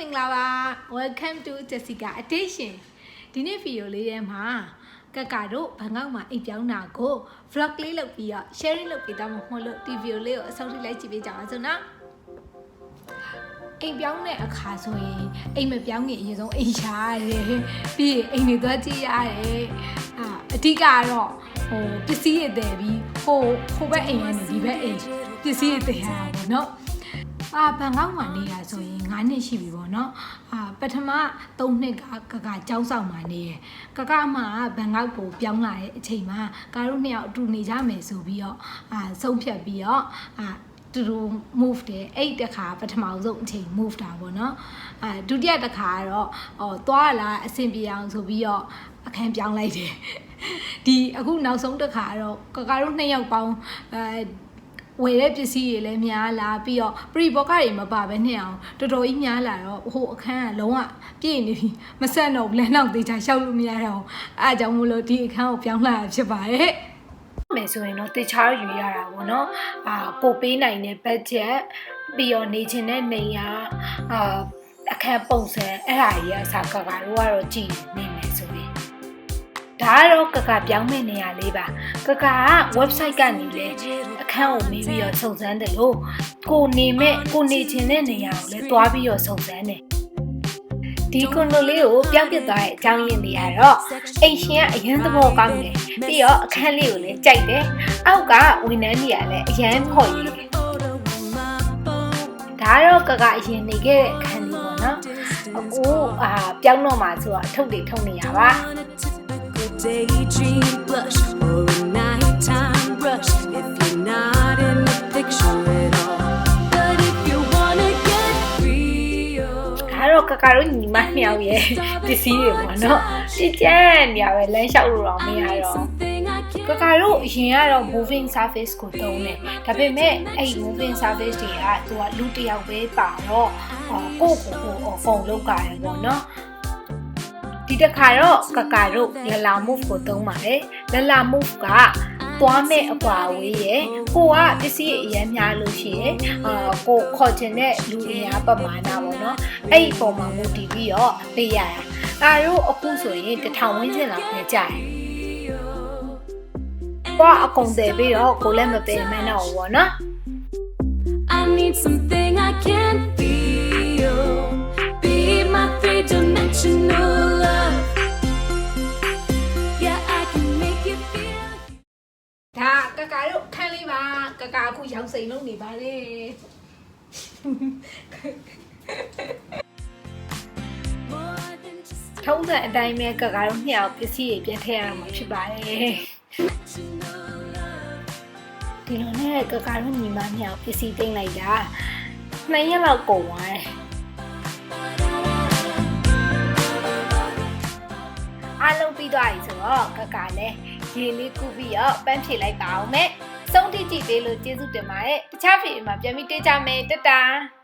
မင်္ဂလာပါ welcome to Jessica Edition ဒီနေ့ဗီဒီယိုလေးထဲမှာကကတို့ဘန်ကောက်မှာအိမ်ပြောင်းတာကို vlog လေးလုပ်ပြီးတော့ sharing လုပ်ပေးတော့မှမဟုတ်လို့ဒီဗီဒီယိုလေးကိုအဆုံးထိလိုက်ကြည့်ပေးကြပါစို့နော်အိမ်ပြောင်းတဲ့အခါဆိုရင်အိမ်မပြောင်းခင်အရင်ဆုံးအိမ်ရှာရတယ်ပြီးရင်အိမ်တွေသွားကြည့်ရတယ်အာအဓိကကတော့ဟိုပစ္စည်းတွေတည်ပြီးဟိုဟိုဘက်အိမ်ကနေဒီဘက်အိမ်ပစ္စည်းတွေတည်ရတာပေါ့နော် အာဘန်ကောက်မှာနေတာဆိုရင်9နှစ်ရှိပြီပေါ့နော်အာပထမ3နှစ်ကကကကျောင်းဆောင်မှာနေရယ်ကကမှဘန်ကောက်ကိုပြောင်းလာတဲ့အချိန်မှာကာတို့နှစ်ယောက်အတူနေကြမယ်ဆိုပြီးတော့အာဆုံးဖြတ်ပြီးတော့အာတူတူ move တယ်အဲ့တခါပထမဆုံးအချိန် move တာပေါ့နော်အာဒုတိယတခါကတော့ဟောသွားလာအဆင်ပြေအောင်ဆိုပြီးတော့အခန်းပြောင်းလိုက်တယ်ဒီအခုနောက်ဆုံးတစ်ခါကတော့ကကတို့နှစ်ယောက်ပေါင်းအဲ ဝယ်တဲ့ပစ္စည်းတွေလည်းများလာပြီးတော့ pre book တွေမပါဘဲနဲ့အောင်တော်တော်ကြီးများလာတော့ဟိုအခန်းကလုံးဝပြည့်နေပြီမဆက်တော့ဘူးလဲနောက်သေးချာရှောက်လို့မရတော့အဲအကြောင်းမို့လို့ဒီအခန်းကိုပြောင်းလာတာဖြစ်ပါတယ်မယ်ဆိုရင်တော့တေချာယူရတာပေါ့နော်အာကိုပေးနိုင်တဲ့ budget ပြီးတော့နေချင်တဲ့နေရာအာအခန်းပုံစံအဲ့ဒါကြီးအစားကကတို့ကတော့ကြည်နေမယ်ဆိုရင်ဒါကတော့ကကပြောင်းမဲ့နေရာလေးပါ ကကက website ကနေလေအခန်းကိုမေးပြီးတော့စုံစမ်းတယ်လို့ကိုနေမဲ့ကိုနေချင်တဲ့နေရာကိုလည်းတွားပြီးတော့စုံစမ်းတယ်ဒီကွန်ဒိုလေးကိုပြောင်းပြသွားတဲ့အကြောင်းရင်းတွေကတော့အိမ်ရှင်ကအရန်သဘောကောင်းတယ်ပြီးတော့အခန်းလေးကိုလည်းကြိုက်တယ်အောက်ကဝန်ထမ်းတွေကလည်းအရန်ဖော်ရည်တယ်ဒါကတော့ကကအရင်နေခဲ့တဲ့အခန်းလေးပေါ့နော်အခုအာပြောင်းတော့မှဆိုတော့အထုပ်တွေထုတ်နေရပါ daydream blush ကတော့ကကတို့ညီမနှစ်ယောက်ရဲ့ပစ္စည်းတွေပေါ့နော်တိကျန်နေရပဲလမ်းလျှောက်လို့တော့မရတော့ something I က can't ကတို့အရင်ကတော့ moving service ကိုတုံးတယ်ဒါပေမဲ့အဲ့ moving service တွေကသူကလူတစ်ယောက်ပဲပါတော့အာကိုယ့်ကိုယ်ကိုအဖုံလုပ်ကြတယ်ပေါ့နော်ဒီတစ်ခါတော့ကကတို့လလာ move ကိုတုံးပါတယ်လလာ move က သွားမဲ့အကွာဝေးရဲ့ကိုကပစ္စည်းအရင်များလို့ရှိရဲ့အာကိုခေါ်ချင်တဲ့လူအင်အားပမာဏပေါ့နော်အဲ့ဒီပုံမှာမူတည်ပြီးတော့ပေးရတာဒါတို့အခုဆိုရင်တစ်ထောင်ဝန်းကျင်လောက်ပဲကြာတယ်ကွာအကုန်တယ်ပြီးတော့ကိုလည်းမပင်မန်းတော့ဘူးပေါ့နော် I need something I can't feel. ကကာအခုရောင်စိန်လုံးနေပါလေ More than just ထုံးစံအတိုင်းပဲကကာတို့နှစ်ယောက်ပစ္စည်းတွေပြန်ထည့်ရမှာဖြစ်ပါတယ် dimensional love. ဒီလိုနဲ့ကကာတို့ညီမနှစ်ယောက်ပစ္စည်းသိမ်းလိုက်တာနှစ်ရက်လောက်ကုန်သွားတယ်အားလုံးပြီးသွားပြီဆိုတော့ကကာလည်းရေလေးကူးပြီးတော့ပန်းဖြေလိုက်ပါအောင်မဲ့ စုံတိကြည့်ပေးလို့ကျေးဇူးတင်ပါတယ်တခြားဗီဒီယိုမှာပြန်ပြီးတွေ့ကြမယ်တတား